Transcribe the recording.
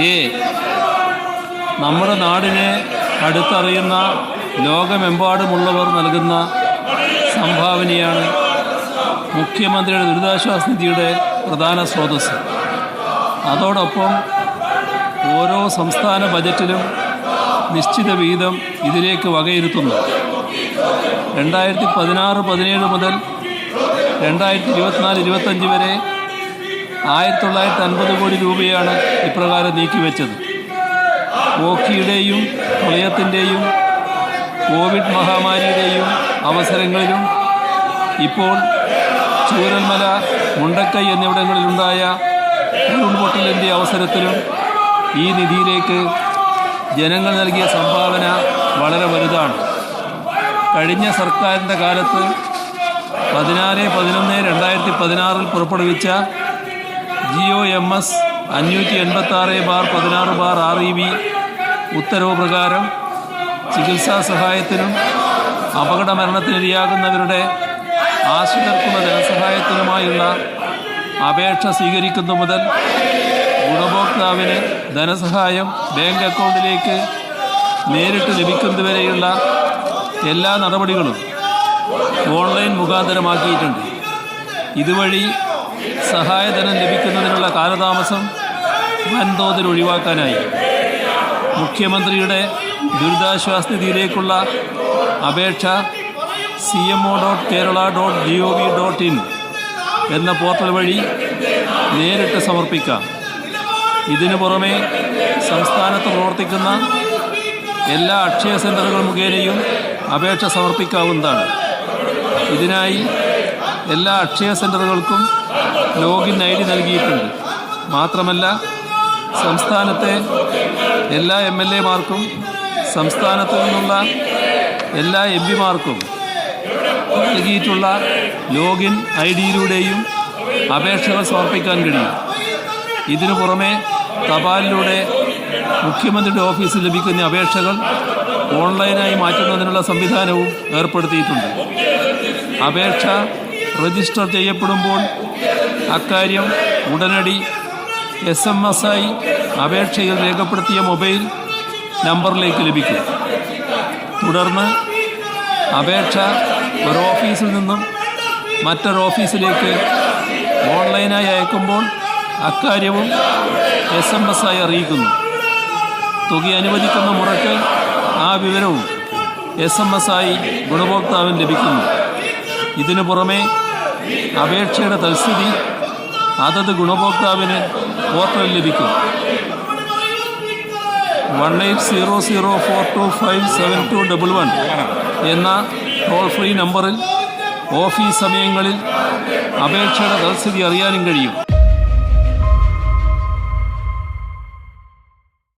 A നമ്മുടെ നാടിനെ അടുത്തറിയുന്ന ലോകമെമ്പാടുമുള്ളവർ നൽകുന്ന സംഭാവനയാണ് മുഖ്യമന്ത്രിയുടെ ദുരിതാശ്വാസ നിധിയുടെ പ്രധാന സ്രോതസ് അതോടൊപ്പം ഓരോ സംസ്ഥാന ബജറ്റിലും നിശ്ചിത വീതം ഇതിലേക്ക് വകയിരുത്തുന്നു. രണ്ടായിരത്തി പതിനാറ് പതിനേഴ് മുതൽ രണ്ടായിരത്തി ഇരുപത്തിനാല് ഇരുപത്തഞ്ച് വരെ ആയിരത്തി തൊള്ളായിരത്തി അൻപത് കോടി രൂപയാണ് ഇപ്രകാരം നീക്കിവെച്ചത്. ഓക്കിയുടെയും പ്രളയത്തിന്റെയും കോവിഡ് മഹാമാരിയുടെയും അവസരങ്ങളിലും ഇപ്പോൾ ചൂരൽമല മുണ്ടക്കൈ എന്നിവിടങ്ങളിലുണ്ടായ ഉരുൾപൊട്ടലിന്റെ അവസരത്തിലും ഈ നിധിയിലേക്ക് ജനങ്ങൾ നൽകിയ സംഭാവന വളരെ വലുതാണ്. കഴിഞ്ഞ സർക്കാരിന്റെ കാലത്ത് പതിനാറ് പതിനൊന്ന് രണ്ടായിരത്തി പതിനാറിൽ പുറപ്പെടുവിച്ച ജി ഒ എം എസ് അഞ്ഞൂറ്റി എൺപത്തി ആറ് ബാർ പതിനാറ് ബാർ ആർ ഇ ബി ഉത്തരവ് പ്രകാരം ചികിത്സാ സഹായത്തിനും അപകട മരണത്തിനിരയാകുന്നവരുടെ ആശ്രിതർക്കുള്ള ധനസഹായത്തിനുമായുള്ള അപേക്ഷ സ്വീകരിക്കുന്നു മുതൽ ഗുണഭോക്താവിന് ധനസഹായം ബാങ്ക് അക്കൗണ്ടിലേക്ക് നേരിട്ട് ലഭിക്കുന്നതുവരെയുള്ള എല്ലാ നടപടികളും ഓൺലൈൻ മുഖാന്തരമാക്കിയിട്ടുണ്ട്. ഇതുവഴി സഹായധനം ലഭിക്കുന്നതിനുള്ള കാലതാമസം വൻതോതിൽ ഒഴിവാക്കാനായി. മുഖ്യമന്ത്രിയുടെ ദുരിതാശ്വാസ നിധിയിലേക്കുള്ള അപേക്ഷ C M O dot Kerala dot G O V dot in എന്ന പോർട്ടൽ വഴി നേരിട്ട് സമർപ്പിക്കാം. ഇതിനു പുറമെ സംസ്ഥാനത്ത് പ്രവർത്തിക്കുന്ന എല്ലാ അക്ഷയ സെന്ററുകൾ മുഖേനയും അപേക്ഷ സമർപ്പിക്കാവുന്നതാണ്. ഇതിനായി എല്ലാ അക്ഷയ സെന്ററുകൾക്കും ലോഗിൻ ഐ ഡി നൽകിയിട്ടുണ്ട്. മാത്രമല്ല സംസ്ഥാനത്തെ എല്ലാ എം എൽ എമാർക്കും സംസ്ഥാനത്തു നിന്നുള്ള എല്ലാ എം പിമാർക്കും നൽകിയിട്ടുള്ള ലോഗിൻ ഐ ഡിയിലൂടെയും അപേക്ഷകൾ സമർപ്പിക്കാൻ കഴിയും. ഇതിനു പുറമെ തപാലിലൂടെ മുഖ്യമന്ത്രിയുടെ ഓഫീസിൽ ലഭിക്കുന്ന അപേക്ഷകൾ ഓൺലൈനായി മാറ്റുന്നതിനുള്ള സംവിധാനവും ഏർപ്പെടുത്തിയിട്ടുണ്ട്. അപേക്ഷ രജിസ്റ്റർ ചെയ്യപ്പെടുമ്പോൾ അക്കാര്യം ഉടനടി എസ് എം എസ് ആയി അപേക്ഷയിൽ രേഖപ്പെടുത്തിയ മൊബൈൽ നമ്പറിലേക്ക് ലഭിക്കും. തുടർന്ന് അപേക്ഷ ഒരു ഓഫീസിൽ നിന്നും മറ്റൊരു ഓഫീസിലേക്ക് ഓൺലൈനായി അയക്കുമ്പോൾ അക്കാര്യവും എസ് എം എസ് ആയി അറിയിക്കുന്നു. തുക അനുവദിക്കുന്ന മുറയ്ക്ക് ആ വിവരവും എസ് എം എസ് ആയി ഗുണഭോക്താവിന് ലഭിക്കുന്നു. ഇതിനു പുറമെ അപേക്ഷയുടെ തൽസ്ഥിതി അതത് ഗുണഭോക്താവിന് പോർട്ടലിൽ ലഭിക്കും. One eight zero zero four two five seven two double one എന്ന ടോൾ ഫ്രീ നമ്പറിൽ ഓഫീസ് സമയങ്ങളിൽ അപേക്ഷയുടെ തൽസ്ഥിതി അറിയാനും കഴിയും.